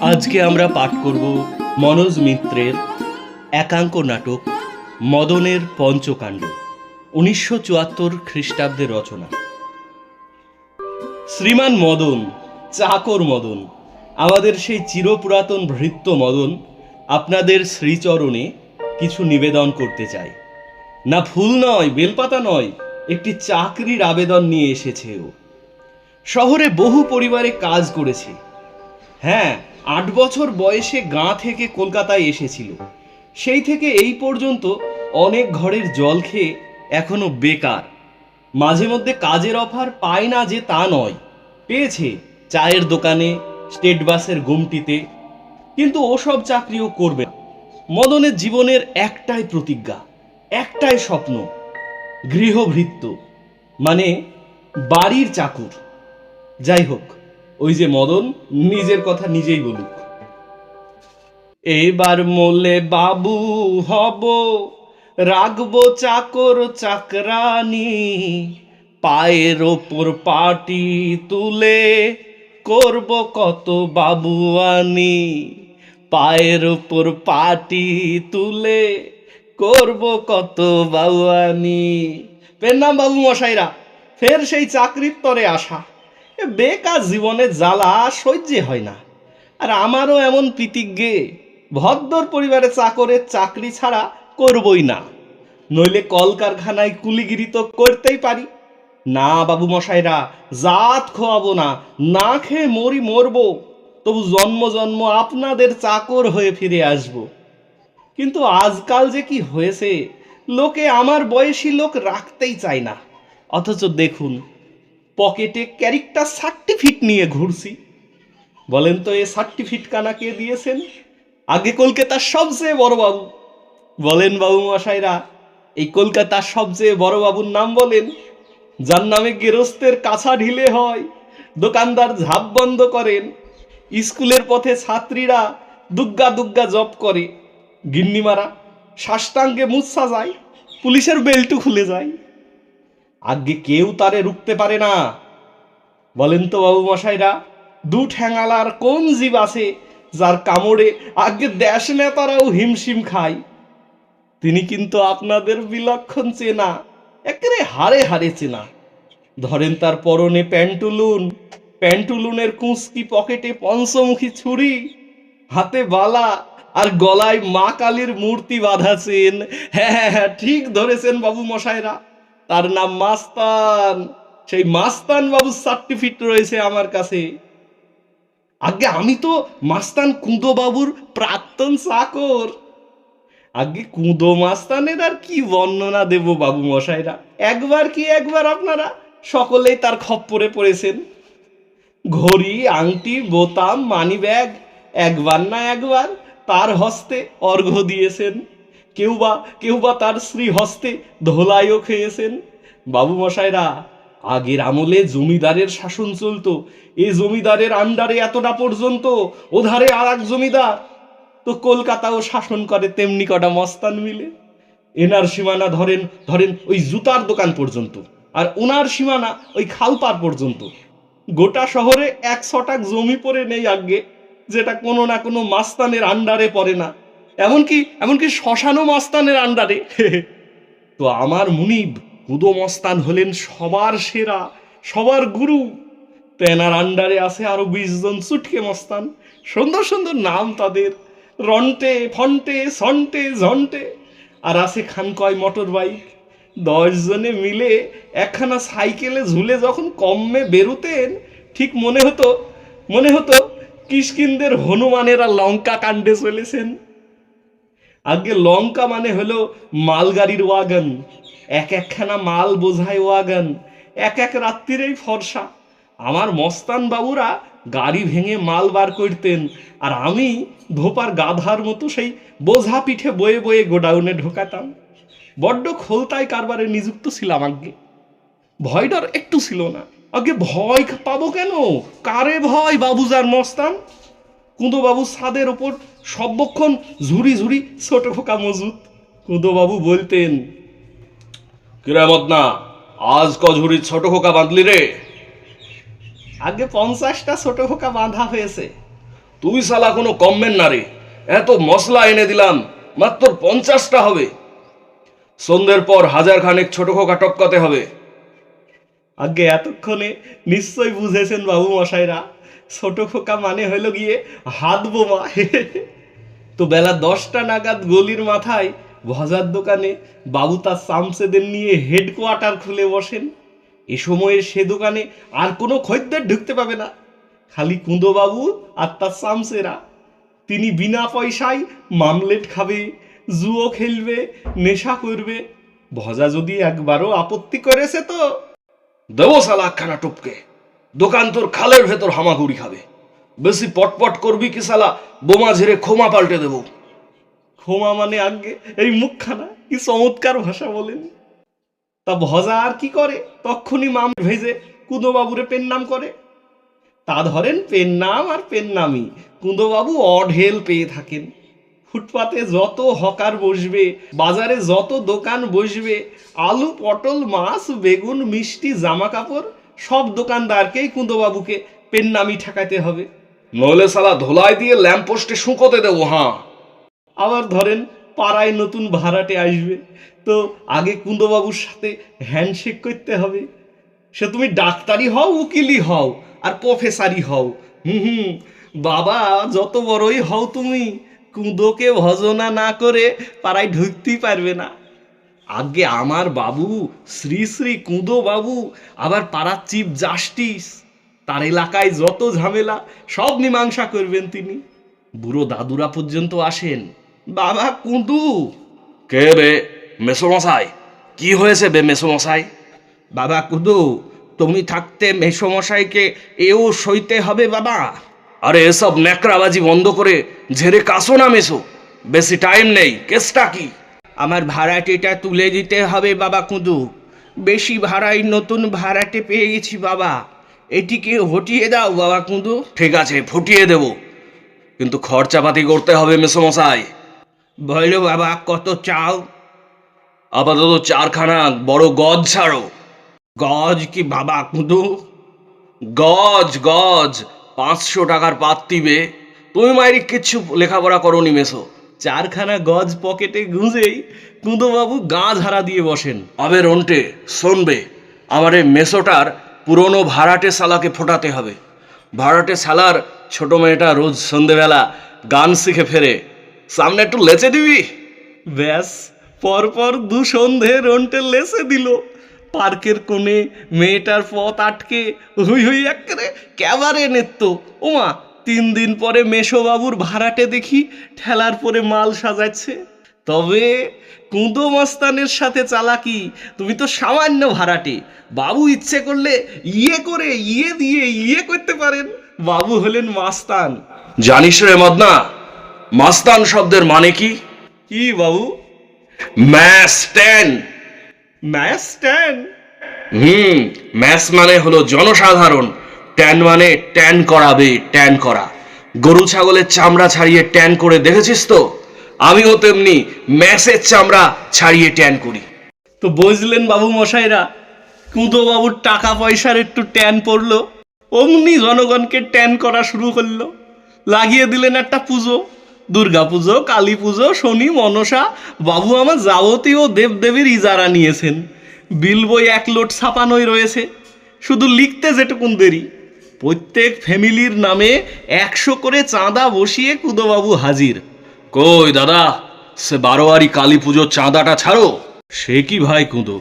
আজকে আমরা পাঠ করব মনোজ মিত্রের একাঙ্ক নাটক, মদনের পঞ্চকাণ্ড, উনিশশো চুয়াত্তর খ্রিস্টাব্দের রচনা। শ্রীমান মদন, চাকর মদন, আমাদের সেই চিরপুরাতন ভৃত্য মদন আপনাদের শ্রীচরণে কিছু নিবেদন করতে চাই। না ফুল নয়, বেলপাতা নয়, একটি চাকরির আবেদন নিয়ে এসেছে ও। শহরে বহু পরিবারে কাজ করেছে। হ্যাঁ আট বছর বয়সে গাঁ থেকে কলকাতায় এসেছিল। সেই থেকে এই পর্যন্ত অনেক ঘরের জল খেয়ে এখনও বেকার। মাঝে মধ্যে কাজের অফার পায় না যে তা নয়। পেয়েছে চায়ের দোকানে, স্টেট বাসের গুমটিতে। কিন্তু ওসব চাকরিও করবে মদনের জীবনের একটাই প্রতিজ্ঞা, একটাই স্বপ্ন, গৃহভৃত্য মানে বাড়ির চাকুর। যাই হোক ওই যে মদন, নিজের কথা নিজেই বলুক। এবার মোলে বাবু হব, রাখব চাকর চাকরানি, পায়ের ওপর পাটি তুলে করব কত বাবুয়ানি, পায়ের ওপর পাটি তুলে করব কত বাবুয়ানি। পেন নাম বাবু মশাইরা, ফের সেই চাকরির তরে আসা। বেকার জীবনে জ্বালা সহ্যে হয় না। আর আমারও এমন প্রীতিজ্ঞে, ভদ্দর পরিবারে চাকরের চাকরি ছাড়া করবই না। নইলে কলকারখানায় কুলিগিরি তো করতেই পারি। না বাবু মশাইরা জাত খোয়াবো না না খেয়ে মরি মরবো, তবু জন্ম জন্ম আপনাদের চাকর হয়ে ফিরে আসব। কিন্তু আজকাল যে কি হয়েছে, লোকে আমার বয়সী লোক রাখতেই চায় না। অথচ দেখুন পকেটে ক্যারেক্টার সার্টিফিট নিয়ে ঘুরছি। বলেন তো, এ সার্টিফিট কানা কে দিয়েছেন? আগে কলকাতার সবচেয়ে বড় বাবু। বলেন বাবু মশাইরা, এই কলকাতার সবচেয়ে বড় বাবুর নাম বলেন। যার নামে গেরস্তের কাছা ঢিলে হয়, দোকানদার ঝাপ বন্ধ করেন, স্কুলের পথে ছাত্রীরা দুগ্গা দুগ্গা জব করে। গিন্নিমারা সাষ্টাঙ্গে মুচ্ছা যায় পুলিশের বেল্টু খুলে যায়। আগে কেউ তারে রুখতে পারে না। বলেন তো বাবু মশাইরা দু ঠ্যাঙালার কোন জীব আছে যার কামড়ে আগে দেশ নেতারাও হিমশিম খায়? তিনি কিন্তু আপনাদের বিলক্ষণ চেনা, একেবারে হারে হারে চেনা। ধরেন তার পরনে প্যান্টুলুন, প্যান্টুলুনের কুঁচকি পকেটে পঞ্চমুখী ছুরি, হাতে বালা আর গলায় মা কালীর মূর্তি বাঁধাছেন। হ্যাঁ হ্যাঁ হ্যাঁ ঠিক ধরেছেন বাবু মশাইরা তার নাম মাস্তান। সেই মাস্তান বাবুর সার্টিফিকেট রয়েছে আমার কাছে। আগে আমি তো মাস্তান কুঁদো বাবুর প্রাক্তন চাকর। আগে কুঁদো মাস্তানের আর কি বর্ণনা দেব বাবু মশাইরা? একবার কি একবার আপনারা সকলেই তার খপ্পরে পড়েছেন? ঘড়ি, আংটি, বোতাম মানি ব্যাগ একবার না একবার তার হস্তে অর্ঘ্য দিয়েছেন। কেউ বা কেউ বা তার শ্রী হস্তে ধোলাইও খেয়েছেন। বাবু মশাইরা আগের আমলে জমিদারের শাসন চলতো এই জমিদারের আন্ডারে এতটা পর্যন্ত ওধারে আর এক জমিদার। তো কলকাতাও শাসন করে, তেমনি কটা মস্তান মিলে। এনার সীমানা ধরেন ধরেন ওই জুতার দোকান পর্যন্ত, আর ওনার সীমানা ওই খালপার পর্যন্ত। গোটা শহরে এক জমি পড়ে নেই আগে, যেটা কোনো না কোনো মাস্তানের আন্ডারে পড়ে না। এমনকি এমনকি শ্মশানো মস্তানের আন্ডারে। তো আমার মুনিব, কুদো মস্তান হলেন সবার সেরা, সবার গুরু। তেনার আন্ডারে আছে আরও বিশ জন চুটকে মস্তান। সুন্দর সুন্দর নাম তাদের। রন্টে, ফন্টে, সন্টে, ঝন্টে। আর আছে খানকয় মোটর বাইক। দশ জনে মিলে একখানা সাইকেলে ঝুলে যখন কমে বেরোতেন, ঠিক মনে হতো মনে হতো কিষ্কিনদের হনুমানেরা লঙ্কা কাণ্ডে চলেছেন। আগে লঙ্কা মানে হলো মালগাড়ির ওয়াগন। এক একখানা মাল বোঝায় ওয়াগন। এক এক রাত্রিরেই ফর্সা। আমার মস্তান বাবুরা গাড়ি ভেঙে মাল বার করতেন আর আমি ধোপার গাধার মতো সেই বোঝা পিঠে বয়ে বয়ে গোডাউনে ঢোকাতাম। বড্ড খোলতায় কারবারে নিযুক্ত ছিলাম আগে। ভয়টার একটু ছিল না। আগে ভয় পাবো কেন? কারে ভয় বাবুজার মস্তান? কুঁদো বাবু ছাদের ওপর সর্বক্ষণ ঝুড়ি ঝুড়ি ছোট খোকা মজুত। কুঁদো বাবু বলতেন কিরামত না আজ কঝুরি ছোট খোকা বাঁধলি রে? আগে পঞ্চাশটা ছোট খোকা বাঁধা হয়েছে। তুই সালা কোনো কমবেন না রে এত মশলা এনে দিলাম মাত্র পঞ্চাশটা হবে। সন্ধ্যের পর হাজার খানেক ছোট খোকা টপকাতে হবে। আগে এতক্ষণে নিশ্চয় বুঝেছেন বাবু মশাইরা ছোট খোকা মানে হইল গিয়ে হাত বোমা। তো বেলা দশটা নাগাদ গলির মাথায় ভজার দোকানে বাবু তার সামসেদের নিয়ে হেডকোয়ার্টার খুলে বসেন। এ সময়ে সে দোকানে আর কোনো খদ্দের ঢুকতে পাবে না। খালি কুঁদো বাবু আর তার সামসেরা। তিনি বিনা পয়সায় মামলেট খাবে, জুয়ো খেলবে, নেশা করবে। ভজা যদি একবারও আপত্তি করেছে তো? দেবো সালা একখানা টপকে দোকান তোর খালের ভেতর হামাগুড়ি খাবে। বেশি পটপট করবি কি সালা বোমা ঝেড়ে ক্ষমা পাল্টে দেবো। ক্ষমা মানে আগে এই মুখখানা, কি চমৎকার ভাষা বলেন। তা ভজা আর কি করে? তক্ষুনি মাম ভেজে কুঁদোবাবুরে পেন নাম করে। তা ধরেন পেন নাম আর পেন নামই, কুঁদোবাবু অঢেল পেয়ে থাকেন। ফুটপাতে যত হকার বসবে, বাজারে যত দোকান বসবে, আলু, পটল, মাছ, বেগুন, মিষ্টি জামা কাপড় সব দোকানদারকেই কুন্দবাবুকে পেন নামই ঠেকাতে হবে। নইলে সালা ধোলাই দিয়ে ল্যাম্পপোস্টে শুকোতে দেবো হ্যাঁ আবার ধরেন পাড়ায় নতুন ভাড়াটে আসবে তো আগে কুন্দবাবুর সাথে হ্যান্ডশেক করতে হবে। সে তুমি ডাক্তারি হও উকিলই হও আর প্রফেসরই হও। হুম হুম বাবা যত বড়ই হও তুমি কুঁদোকে ভজনা না করে পাড়ায় ঢুকতেই পারবে না। আগে আমার বাবু শ্রী শ্রী কুঁদো বাবু আবার পাড়ার চিফ জাস্টিস। তার এলাকায় যত ঝামেলা সব মীমাংসা করবেন তিনি। বুড়ো দাদুরা পর্যন্ত আসেন। বাবা কুঁদু! কে রে মেসোমশাই? কি হয়েছে বে মেসোমশাই? বাবা কুদু তুমি থাকতে মেসমশাইকে এও সইতে হবে বাবা। আরে এসব ন্যাকড়াবাজি বন্ধ করে ঝেড়ে কাশো না মেসো। বেশি টাইম নেই কেসটা কি? আমার ভাড়াটেটা তুলে দিতে হবে বাবা কুঁদু। বেশি ভাড়ায় নতুন ভাড়াটে পেয়ে গেছি বাবা। এটিকে হটিয়ে দাও বাবা কুঁদু। ঠিক আছে ফুটিয়ে দেব। কিন্তু খরচাপাতি করতে হবে মেসোমশাই। বলো বাবা কত চাও? আপাতত চারখানা বড় গজ ছাড়ো। গজ কি বাবা কুঁদু? গজ গজ পাঁচশো টাকার পাত দিবে তুমি মায়ের কিচ্ছু লেখাপড়া করনি মেসো। চারখানা গজ পকেটে গুঁজেই কুঁদো বাবু গা ঝাড়া দিয়ে বসেন। আবে রন্টে, শোনবে, আমার এই মেসোটার পুরনো ভাড়াটে শালাকে ফোটাতে হবে। ভাড়াটে শালার ছোট মেয়েটা রোজ সন্ধেবেলা গান শিখে ফেরে। সামনে একটু লেচে দিবি? ব্যাস, পরপর দু সন্ধে রন্টে লেসে দিল। পার্কের কোণে মেয়েটার পথ আটকে হুই হুই একেবারে ক্যাবারে নেত্য ওমা তিন দিন পরে মেশোবাবুর ভাড়াটে দেখি ঠেলার পরে মাল সাজাচ্ছে। তবে কুঁদো মস্তানের সাথে চালাকি তুমি তো সামান্য ভাড়াটে। বাবু ইচ্ছে করলে ইয়ে করে ইয়ে দিয়ে ইয়ে করতে পারেন। বাবু হলেন মাস্তান। জানিস রে মদনা মাস্তান শব্দের মানে কি? কি বাবু? ম্যাস টেন। ম্যাচ স্ট্যান্ড হুম ম্যাস মানে হলো জনসাধারণ। ট্যান মানে ট্যান করাবে, ট্যান করা। গরু, ছাগলের চামড়া ছাড়িয়ে ট্যান করে, দেখেছিস তো? আমিও তেমনি ম্যাসের চামড়া ছাড়িয়ে ট্যান করি। তো বুঝলেন বাবু মশাইরা, কুঁদো বাবুর টাকা পয়সার একটু ট্যান পড়ল, অমনি জনগণকে ট্যান করা শুরু করল। লাগিয়ে দিলেন একটা পুজো, দুর্গা পুজো, কালী পুজো, শনি, মনসা, বাবু আমার যাবতীয় দেবদেবীর ইজারা নিয়েছেন। বিল বই এক লোট ছাপানোই রয়েছে, শুধু লিখতে যেটুকুন দেরি। প্রত্যেক ফ্যামিলির নামে একশো করে চাঁদা বসিয়ে কুদোবাবু হাজির। কই দাদা, সে বারোয়ারি কালী পুজোর চাঁদাটা ছাড়ো। সে কি ভাই কুঁদো?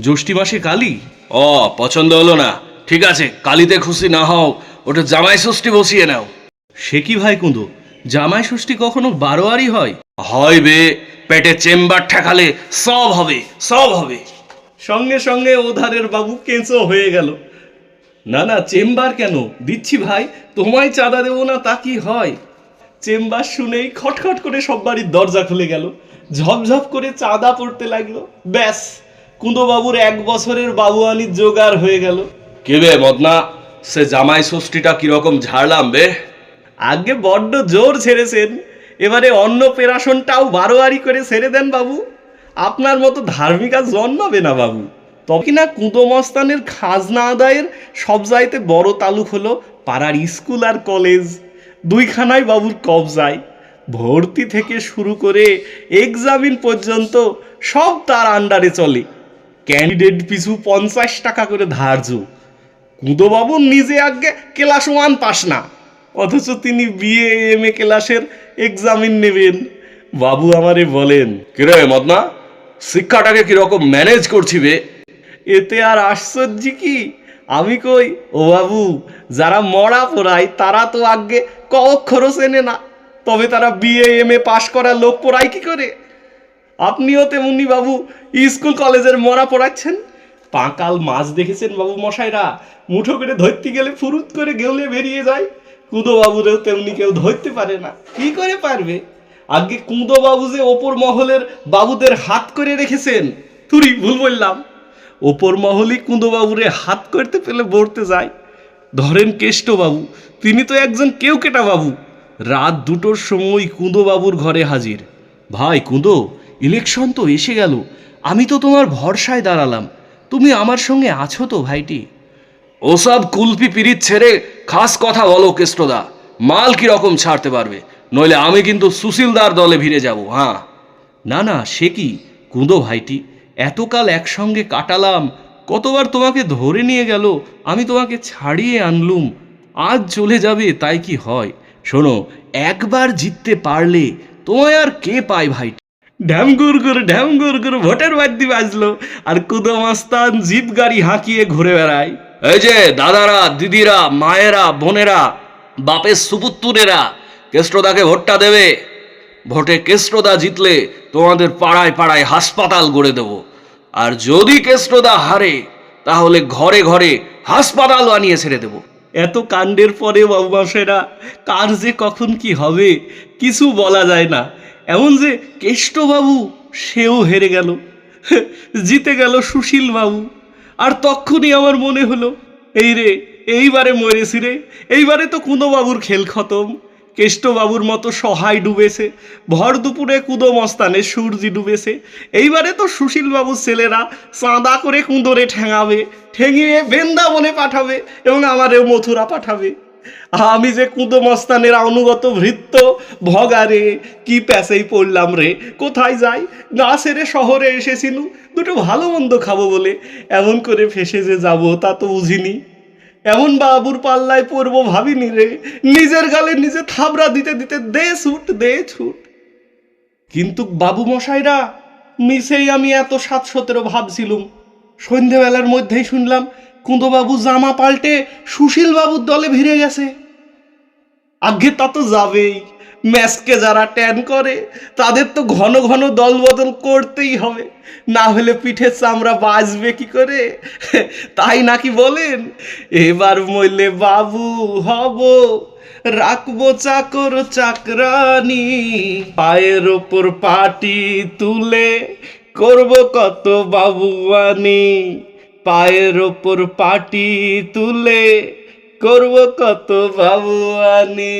জ্যৈষ্ঠী মাসে কালী? অ, পছন্দ হলো না। ঠিক আছে, কালীতে খুশি না হও, ওটা জামাই ষষ্ঠী বসিয়ে নাও। সে কি ভাই কুঁদো? জামাই ষষ্ঠী কখনো বারোয়ারি হয়? হয় বে, পেটে চেম্বার ঠেকালে সব হবে সব হবে। সঙ্গে সঙ্গে ওধারের বাবু কেঁচো হয়ে গেল। না না চেম্বার কেন? দিচ্ছি ভাই তোমায় চাঁদা দেবো না তা কি হয়? চেম্বার শুনেই খটখট করে সব বাড়ির দরজা খুলে গেল। ঝপঝপ করে চাঁদা পড়তে লাগল। ব্যাস কুঁদো বাবুর এক বছরের বাবুয়ানির জোগাড় হয়ে গেল। কে বে মদনা? সে জামাই ষষ্ঠীটা কীরকম ঝাড়লাম বে? আগে বড্ড জোর ছেড়েছেন। এবারে অন্ন পেরাশনটাও বারোয়ারি করে ছেড়ে দেন বাবু। আপনার মতো ধার্মিক জন্মাবে না বাবু। তবে কিনা কুঁদোমস্তানের খাজনা আদায়ের সব চাইতে বড় তালুক হলো পাড়ার স্কুল আর কলেজ। দুইখানায় বাবুর কবজায়। ভর্তি থেকে শুরু করে এক্সামিন পর্যন্ত সব তার আন্ডারে চলে। ক্যান্ডিডেট পিছু পঞ্চাশ টাকা করে ধার্য। কুঁদোবাবু নিজে আগে ক্লাস ওয়ান পাস না। অথচ তিনি বিএ, এম এ ক্লাসের এক্সামিন নেবেন। বাবু আমারে বলেন, কিরে মদনা, শিক্ষাটাকে কীরকম ম্যানেজ করছি বে? এতে আর আশ্চর্য কি? আমি কই, ও বাবু, যারা মরা পড়ায় তারা তো আগে ক অক্ষরও চেনে না। তবে তারা বিএ এম এ পাশ করা লোক পড়ায় কি করে? আপনিও তেমনি বাবু স্কুল কলেজের মরা পড়াচ্ছেন? পাঁকাল মাছ দেখেছেন বাবু মশাইরা? মুঠো করে ধরতে গেলে ফুরুত করে গেলে বেরিয়ে যায়। কুঁদো বাবুরেও তেমনি কেউ ধরতে পারে না। কি করে পারবে? আগে কুঁদো বাবু যে ওপর মহলের বাবুদের হাত করে রেখেছেন তুরি ভুল বললাম। ওপর মহলই কুঁদো বাবুরে হাত করতে পেলে বলতে যায়। ধরেন কেষ্টবাবু, তিনি তো একজন কেউ কেটা বাবু রাত দুটোর সময় কুঁদো বাবুর ঘরে হাজির। ভাই কুঁদো ইলেকশন তো এসে গেল, আমি তো তোমার ভরসায় দাঁড়ালাম। তুমি আমার সঙ্গে আছো তো ভাইটি? ওসব কুলপি পিরিত ছেড়ে খাস কথা বলো কেষ্টদা, মাল কীরকম ছাড়তে পারবে? নইলে আমি কিন্তু সুশীলদার দলে ভিড়ে যাব হ্যাঁ না না, সে কি? কুঁদো ভাইটি এতকাল একসঙ্গে কাটালাম, কতবার তোমাকে ধরে নিয়ে গেল, আমি তোমাকে ছাড়িয়ে আনলুম, আজ চলে যাবে তাই কি হয়? শোনো, একবার জিততে পারলে তোমায় আর কে পায় ভাইটি ঢ্যামগুর গুর ঢ্যামগুর গুর ভোটের বাদ্যি বাজলো, আর কুদো মাস্তান জিপ গাড়ি হাঁকিয়ে ঘুরে বেড়ায়। এই যে দাদারা, দিদিরা, মায়েরা, বোনেরা, বাপের সুপুত্তুরেরা, কেষ্টদাকে ভোটটা দেবে। ভোটে কেষ্টদা জিতলে তোমাদের পাড়ায় পাড়ায় হাসপাতাল গড়ে দেব। আর যদি কেষ্টদা হারে, তাহলে ঘরে ঘরে হাসপাতাল বানিয়ে ছেড়ে দেবো। এত কাণ্ডের পরে বাবু মশাইরা কার যে কখন কি হবে, কিছু বলা যায় না। এমন যে কেষ্টবাবু, সেও হেরে গেল। জিতে গেল সুশীল বাবু। আর তখনই আমার মনে হলো, এই রে, এইবারে মরেছি রে, এইবারে তো কুঁদো বাবুর খেল খতম। কেষ্টবাবুর মতো সহায় ডুবেছে। ভর দুপুরে কুঁদো মস্তানে সূর্যি ডুবেছে। এইবারে তো সুশীল বাবুর ছেলেরা চাঁদা করে কুঁদরে ঠেঙাবে, ঠেঙিয়ে বৃন্দাবনে পাঠাবে এবং আমারেও মথুরা পাঠাবে। আমি যে কুঁদো মস্তানের অনুগত ভৃত্য, ভগারে কি প্যাসেই পড়লাম রে, কোথায় যাই? না সেরে শহরে এসেছিলু, দুটো ভালো মন্দ খাব বলে। এমন করে ফেসে যে যাব তা তো বুঝিনি। এমন বাবুর পাল্লায় পড়ব ভাবিনি রে। নিজের গালে নিজে থাবড়া দিতে দিতে দে ছুট দে ছুট। কিন্তু বাবু মশাইরা মিসেই আমি এত সাত সতেরো ভাবছিলুম। সন্ধেবেলার মধ্যেই শুনলাম কুঁদোবাবু জামা পাল্টে সুশীল বাবুর দলে ভিড়ে গেছে। আগে তা তো যাবেই। ম্যাচকে যারা ট্যান করে, তাদের তো ঘন ঘন দল বদল করতেই হবে। না হলে পিঠের চামড়া বাজবে কি করে? তাই নাকি বলেন? এবার মইলে বাবু হব, রাখব চাকর চাকরানি, পায়ের ওপর পাটি তুলে করব কত বাবুয়ানি, পায়ের ওপর পাটি তুলে করব কত বাবুয়ানি।